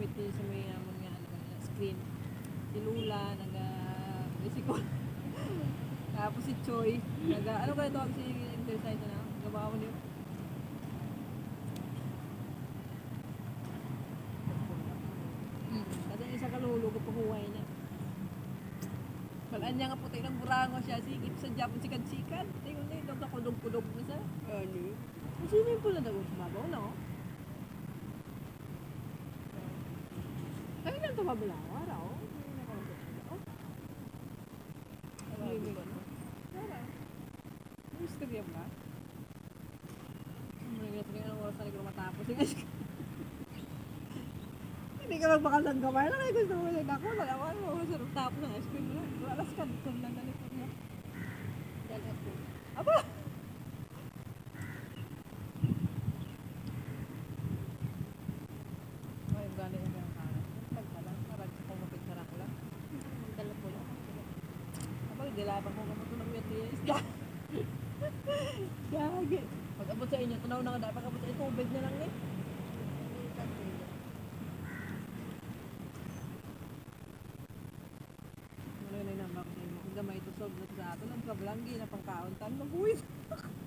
committee sa may uh, mga ano, screen. Si Lula, naga bisikol. Tapos si Choi, naga, ano kaya tawag si Intersite na? Gabaw niyo. Hmm. Kasi isa kalulo ko pahuway niya. Nga puti ng burango siya, sigip sa Japon sikat-sikat. Tingnan ito kakudog-kudog na siya. Ano? Kasi may pula na kumabaw, no? Kaya lang ito mabalawa, raw. Hindi na ako nagkakalaw. Hindi ko, no? Wala. May istorya ba? Yung tingin ang oras na ko matapos. Hindi ka magbakal ng gamay lang. Ay, gusto mo lang ako. Wala ko. Ano, sarap tapos ng ice cream. no? Wala ka. Kung lang ganit ko na. Yan ako. Aba! Ay, gani yung mga karat. Pagkalang, parang sa kumapit sa rakla. Dala po lang. Aba, gilabang ko kamuto ng wet yung isda. Gagi. Pag abot sa inyo, tunaw na nga dapat. Abot sa inyo, tubig na lang eh. Yun ay nambak sa inyo. Kung gamay ito, solve na sa ato. Ang kablanggi na pangkaon. Tan, mag-uwis.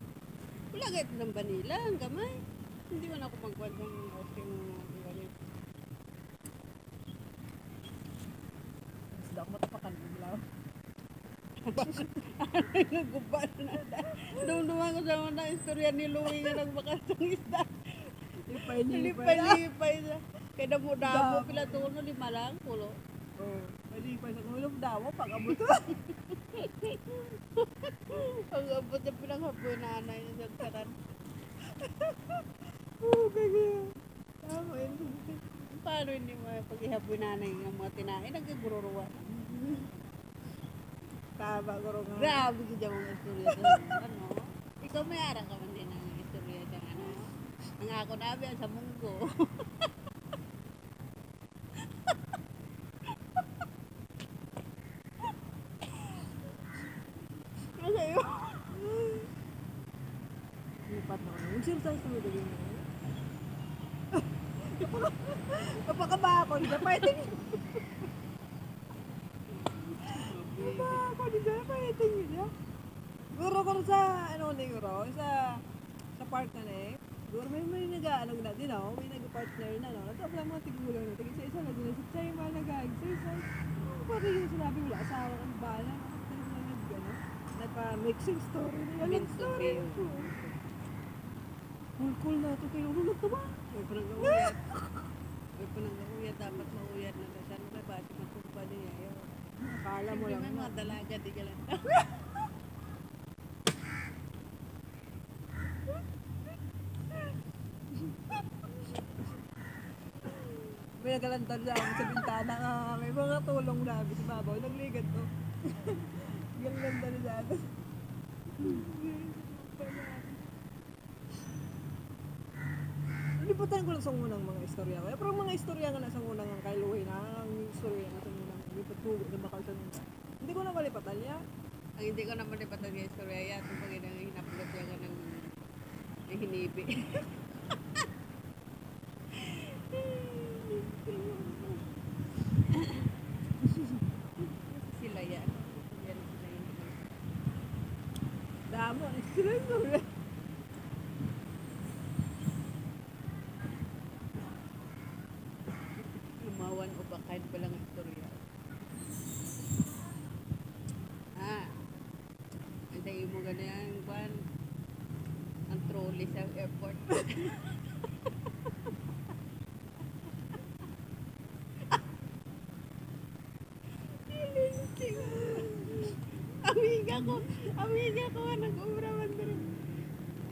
Wala kahit ng banila, ang gamay. Hindi man ako magkwad ng okay mo. ganun. Isda ako matapakan. Bulaw. Naguba na. Doon naman ko sa mga istorya ni Louie nga nagbakas ng isda. Lipay-lipay na. Lipay-lipay na. Kaya damo-damo Da- pila tuno lima lang pulo. Oh, malipay sa kulong daw. Pag abot. Ang abot na pinanghapoy na anay niya sa karan. Oo, gagi. Tama yun. Paano hindi mo paghihapoy na anay ng mga tinain? Nagkagururuwa. Tama, guro nga. Grabe ka dyan mga istorya. Ano? Ikaw may arang ka man din ng istorya dyan. Ano? Ang ako nabi sa munggo. Ano sa'yo? Lipat na ako. Yung sirta sa mga mo. Kapaka ba ako? Hindi pa ito. Ba ako? Hindi pa ito. Guro ko sa, ano ni Guro, sa, sa park na eh. Guro may may nag-ano na din ako, may nag-partner na no. Nagkabla mga tigulang na, tigisa isa na din. Si Chay ma nag-exercise. Ano rin yung sinabi wala asawa ang bala? Ano na? Nagpa-mixing story. Meant to story. be. Cool cool na ito kayo. Ulog na ba? May pananggauyat. May pananggauyat. Dapat mauyat na. Mo na ba? Matumpa niya. Akala mo Hindi lang. na. mga dalaga. Di ka lang. May nagalantar sa amin sa bintana nga. May mga tulong namin sa babaw. Nagligat to. Ganda na atin. Liputan ko lang sa unang mga istorya ko. Pero mga istorya nga na sa unang ang kay na ang istorya nga sa unang lipat tugo na bakal sa nung. Hindi ko na malipatan niya. Ang hindi ko naman ipatag yung istorya yan. Kung pag hinapulot yan ka ng hinibi. sila yan. Yan sila yun. Damo, sila yung. Lumawan o bakain pa lang ang istorya. Ah. Antayin mo ganyan, Juan. Trolley sa airport. amiga ko, amiga ko, nag-ubra man doon.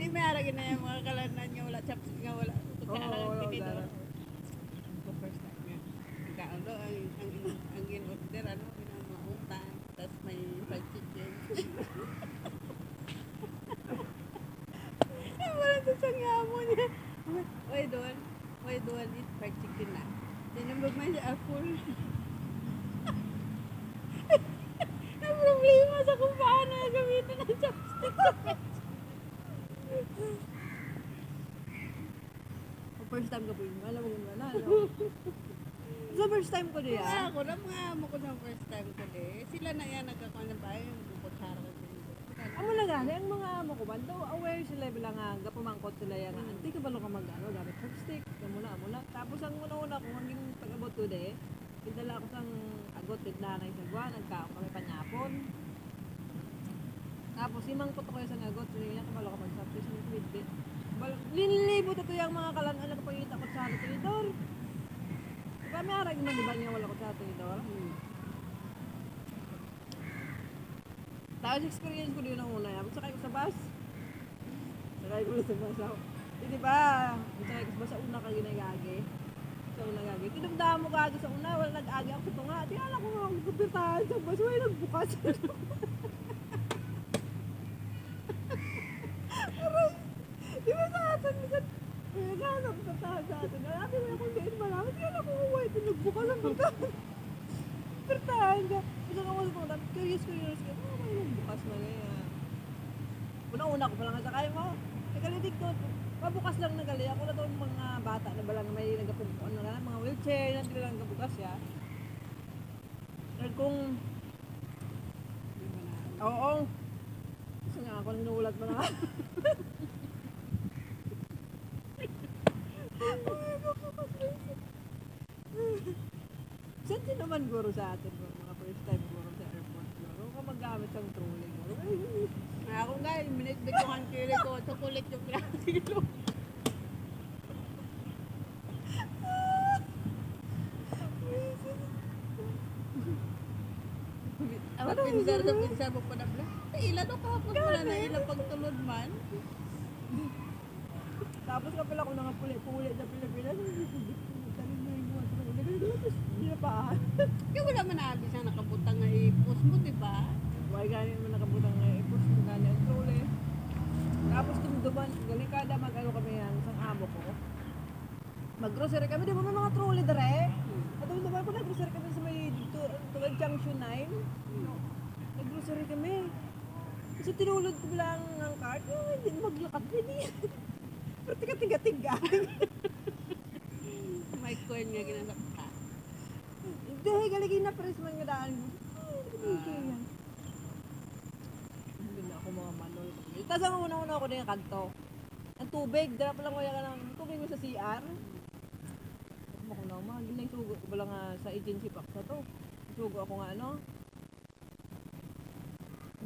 Di may aragin na yung mga kalanan niya, wala chapstick nga, wala. Oo, wala, wala. Ko first time. Nagkaano, ang, ang, ang in-order, ano, pinamautan, tapos may fried chicken. Yung wala sa sangamo niya. Oy, doon. Oy, doon, eat fried chicken na. Tinambag man siya, apple. Ang problema sa kung paano gamitin ang chopstick. First time ka po yun. Alam mo kung wala. Sa first time ko Kaya diya. ako, na mga ko ng first time ko di. Sila na yan yung kukutsara ko din. Amo na gani, ang mga amo ko man, daw aware sila bilang nga, gapumangkot sila yan nga, anti ka ba ka mag ano, gamit chopstick, na muna, muna. Tapos ang una-una ko, hanggang pag-abot to de, idala ko sang agot, tidlanay sa gwa, nagkaon kami panyapon. Tapos imang ko to kayo sa agot, sila niya, kabalo ka mag chopstick, sa hindi. Linilibot ito yung mga kalan, ano ko pangita ko sa tinidor. Diba may arag naman, di ba niya wala ko sa tinidor? Hmm. Tapos experience ko din ang una. Tapos sakay ko sa bus. Sakay ko sa bus. ako. Eh, di ba? Sakay ko sa bus sa una ka ginagagi. Sa una gagi. Tinumdahan mo gagi sa una. Wala nag-agi ako tunga. Di alam ko nga ako sa bus. Wala nagbukas. Aray! Di ba sa atin? Minsan, may naghanap sa tahan sa atin. Ate mo akong diin malaki. Alam ko wala. Nagbukas ang pagkakas. Pertahan ka. Isa ka mo sa mga curious, curious ka. Oh, may nang bukas na niya. Una-una ko pa lang sa kaya mo. Nagalidig ko. Pabukas lang nagali. Ako na itong mga bata na balang may nagapumpuan na lang. Mga wheelchair na sila lang kabukas ya. Pero kung, Di ba na? oo. Gusto nga ako nang inuulat mo na nga. Saan din naman guro sa atin bro? First time guro sa airport guro. Kung magamit ang. Ay, Ako nga, minitbit ko ang kiri ko, chocolate yung kilo. Ako pinsar na pinsar mo pa na bla. Ay, ilan o kahapon mo na ilang pagtulod man. Tapos kapil ako nga puli-puli sa Pilipinas. Mo. Tapos pinapaan. Kaya wala man naabi siya nakabutang nga ipos mo, di ba? Why gani naman nakabutang nga ipos kung gani ang trolley. Tapos dumduman, galikada mag-ano kami yan, isang amo ko. Mag-grocery kami, di ba may mga trolley dere? At dumduman ko nag-grocery kami sa may tu- tulad Junction 9. Nag-grocery kami. Kasi tinulod ko lang ang cart, oh, hindi maglakad hindi. Pero tiga-tiga-tiga. May coin nga ginasakta. Hindi, galigin na press man nga daan. Hindi na ako mga manol. Tapos ang una-una ako na yung kanto. Ang tubig, dala pa lang kaya ka ng tubig mo sa CR. Ako ko na, mahal na yung sugo ko pala nga sa agency box na to. Sugo ako nga ano.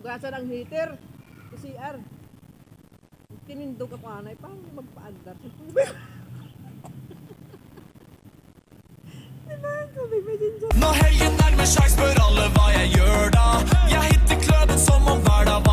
Gasa ng heater sa CR. Tinindog ako anay, parang magpaandar sa tubig. Når helgen nærmer seg, spør alle hva jeg gjør da. Jeg hitter kløben som om hver dag